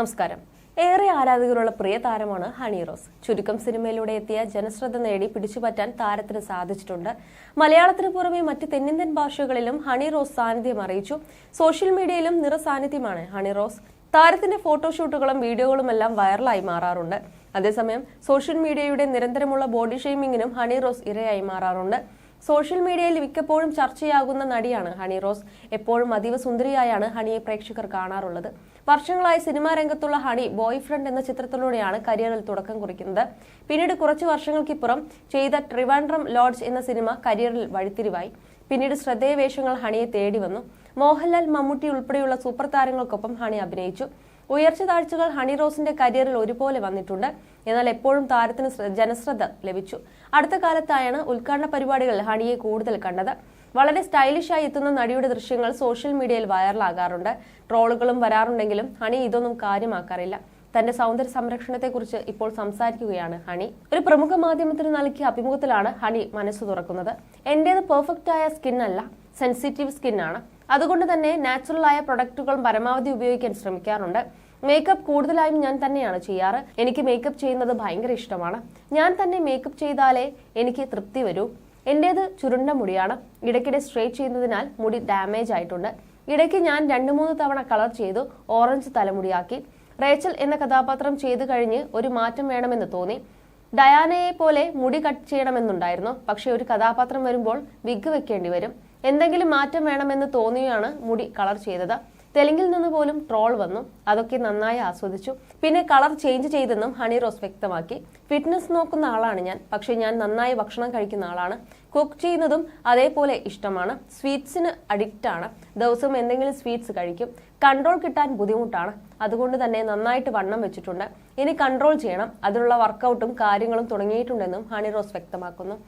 നമസ്കാരം. ഏറെ ആരാധകരുള്ള പ്രിയ താരമാണ് ഹണി റോസ്. ചുരുക്കം സിനിമയിലൂടെ എത്തിയ ജനശ്രദ്ധ നേടി പിടിച്ചുപറ്റാൻ താരത്തിന് സാധിച്ചിട്ടുണ്ട്. മലയാളത്തിന് പുറമെ മറ്റ് തെന്നിന്ത്യൻ ഭാഷകളിലും ഹണി റോസ് സാന്നിധ്യം അറിയിച്ചു. സോഷ്യൽ മീഡിയയിലും നിറസാന്നിധ്യമാണ് ഹണി റോസ്. താരത്തിന്റെ ഫോട്ടോഷൂട്ടുകളും വീഡിയോകളും എല്ലാം വൈറലായി മാറാറുണ്ട്. അതേസമയം സോഷ്യൽ മീഡിയയുടെ നിരന്തരമുള്ള ബോഡി ഷെയ്മിങ്ങിനും ഹണി റോസ് ഇരയായി മാറാറുണ്ട്. സോഷ്യൽ മീഡിയയിൽ മിക്കപ്പോഴും ചർച്ചയാകുന്ന നടിയാണ് ഹണി റോസ്. എപ്പോഴും അതീവ സുന്ദരിയായാണ് ഹണിയെ പ്രേക്ഷകർ കാണാറുള്ളത്. വർഷങ്ങളായി സിനിമാ രംഗത്തുള്ള ഹണി ബോയ് ഫ്രണ്ട് എന്ന ചിത്രത്തിലൂടെയാണ് കരിയറിൽ തുടക്കം കുറിക്കുന്നത്. പിന്നീട് കുറച്ച് വർഷങ്ങൾക്കിപ്പുറം ചെയ്ത ട്രിവാൻഡ്രം ലോഡ്ജ് എന്ന സിനിമ കരിയറിൽ വഴിത്തിരിവായി. പിന്നീട് ശ്രദ്ധേയ വേഷങ്ങൾ ഹണിയെ തേടി വന്നു. മോഹൻലാൽ മമ്മൂട്ടി ഉൾപ്പെടെയുള്ള സൂപ്പർ താരങ്ങൾക്കൊപ്പം ഹണി അഭിനയിച്ചു. ഉയർച്ച താഴ്ചകൾ ഹണി റോസിന്റെ കരിയറിൽ ഒരുപോലെ വന്നിട്ടുണ്ട്. എന്നാൽ എപ്പോഴും താരത്തിന് ശ്ര- ജനശ്രദ്ധ ലഭിച്ചു. അടുത്ത കാലത്തായാണ് ഉദ്ഘാടന പരിപാടികളിൽ ഹണിയെ കൂടുതൽ കണ്ടത്. വളരെ സ്റ്റൈലിഷായി എത്തുന്ന നടിയുടെ ദൃശ്യങ്ങൾ സോഷ്യൽ മീഡിയയിൽ വൈറലാകാറുണ്ട് ട്രോളുകളും വരാറുണ്ടെങ്കിലും ഹണി ഇതൊന്നും കാര്യമാക്കാറില്ല. തന്റെ സൗന്ദര്യ സംരക്ഷണത്തെക്കുറിച്ച് ഇപ്പോൾ സംസാരിക്കുകയാണ് ഹണി. ഒരു പ്രമുഖ മാധ്യമത്തിന് നൽകിയ അഭിമുഖത്തിലാണ് ഹണി മനസ്സ് തുറക്കുന്നത്. എന്റേത് പെർഫെക്റ്റ് ആയ സ്കിൻ അല്ല സെൻസിറ്റീവ് സ്കിന്നാണ് ആണ്. അതുകൊണ്ട് തന്നെ നാച്ചുറൽ ആയ പ്രൊഡക്റ്റുകൾ പരമാവധി ഉപയോഗിക്കാൻ ശ്രമിക്കാറുണ്ട്. മേക്കപ്പ് കൂടുതലായും ഞാൻ തന്നെയാണ് ചെയ്യാറ്. എനിക്ക് മേക്കപ്പ് ചെയ്യുന്നത് ഭയങ്കര ഇഷ്ടമാണ്. ഞാൻ തന്നെ മേക്കപ്പ് ചെയ്താലേ എനിക്ക് തൃപ്തി വരൂ. എന്റേത് ചുരുണ്ട മുടിയാണ്. ഇടയ്ക്കിടെ സ്ട്രേറ്റ് ചെയ്യുന്നതിനാൽ മുടി ഡാമേജ് ആയിട്ടുണ്ട്. ഇടയ്ക്ക് ഞാൻ രണ്ടു മൂന്ന് തവണ കളർ ചെയ്തു ഓറഞ്ച് തലമുടിയാക്കി. റേച്ചൽ എന്ന കഥാപാത്രം ചെയ്തു കഴിഞ്ഞ് ഒരു മാറ്റം വേണമെന്ന് തോന്നി. ഡയാനയെ പോലെ മുടി കട്ട് ചെയ്യണമെന്നുണ്ടായിരുന്നു. പക്ഷേ ഒരു കഥാപാത്രം വരുമ്പോൾ വിഗ് വെക്കേണ്ടി വരും. എന്തെങ്കിലും മാറ്റം വേണമെന്ന് തോന്നിയാണ് മുടി കളർ ചെയ്തത്. തെലുങ്കിൽ നിന്ന് പോലും ട്രോൾ വന്നു. അതൊക്കെ നന്നായി ആസ്വദിച്ചു. പിന്നെ കളർ ചേഞ്ച് ചെയ്തെന്നും ഹണി റോസ് വ്യക്തമാക്കി. ഫിറ്റ്നസ് നോക്കുന്ന ആളാണ് ഞാൻ. പക്ഷേ ഞാൻ നന്നായി ഭക്ഷണം കഴിക്കുന്ന ആളാണ്. കുക്ക് ചെയ്യുന്നതും അതേപോലെ ഇഷ്ടമാണ്. സ്വീറ്റ്സിന് അഡിക്റ്റ് ആണ്. ദിവസം എന്തെങ്കിലും സ്വീറ്റ്സ് കഴിക്കും. കൺട്രോൾ കിട്ടാൻ ബുദ്ധിമുട്ടാണ്. അതുകൊണ്ട് തന്നെ നന്നായിട്ട് വണ്ണം വെച്ചിട്ടുണ്ട്. ഇനി കൺട്രോൾ ചെയ്യണം. അതിനുള്ള വർക്കൗട്ടും കാര്യങ്ങളും തുടങ്ങിയിട്ടുണ്ടെന്നും ഹണി റോസ് വ്യക്തമാക്കുന്നു.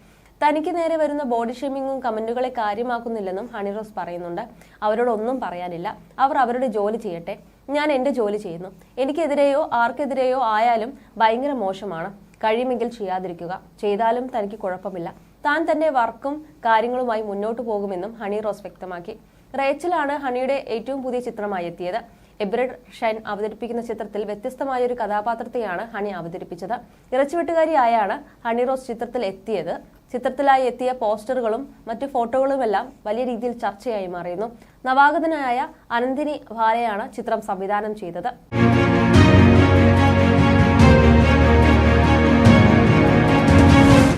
തനിക്ക് നേരെ വരുന്ന ബോഡി ഷേമിങ്ങും കമന്റുകളെ കാര്യമാക്കുന്നില്ലെന്നും ഹണി റോസ് പറയുന്നുണ്ട്. അവരോടൊന്നും പറയാനില്ല. അവർ അവരുടെ ജോലി ചെയ്യട്ടെ. ഞാൻ എന്റെ ജോലി ചെയ്യുന്നു. എനിക്കെതിരെയോ ആർക്കെതിരെയോ ആയാലും ഭയങ്കര മോശമാണ്. കഴിയുമെങ്കിൽ ചെയ്യാതിരിക്കുക. ചെയ്താലും തനിക്ക് കുഴപ്പമില്ല. താൻ തന്റെ വർക്കും കാര്യങ്ങളുമായി മുന്നോട്ട് പോകുമെന്നും ഹണി റോസ് വ്യക്തമാക്കി. റേച്ചലാണ് ഹണിയുടെ ഏറ്റവും പുതിയ ചിത്രമായി എത്തിയത്. എബ്രഡ് ഷൈൻ അവതരിപ്പിക്കുന്ന ചിത്രത്തിൽ വ്യത്യസ്തമായ ഒരു കഥാപാത്രത്തെയാണ് ഹണി അവതരിപ്പിച്ചത്. ഇറച്ചുവെട്ടുകാരിയായാണ് ഹണി റോസ് ചിത്രത്തിൽ എത്തിയത്. ചിത്രത്തിലായി എത്തിയ പോസ്റ്ററുകളും മറ്റു ഫോട്ടോകളുമെല്ലാം വലിയ രീതിയിൽ ചർച്ചയായി മാറിയിരുന്നു. നവാഗതനായ അനന്തിനി ഭാലയാണ് ചിത്രം സംവിധാനം ചെയ്തത്.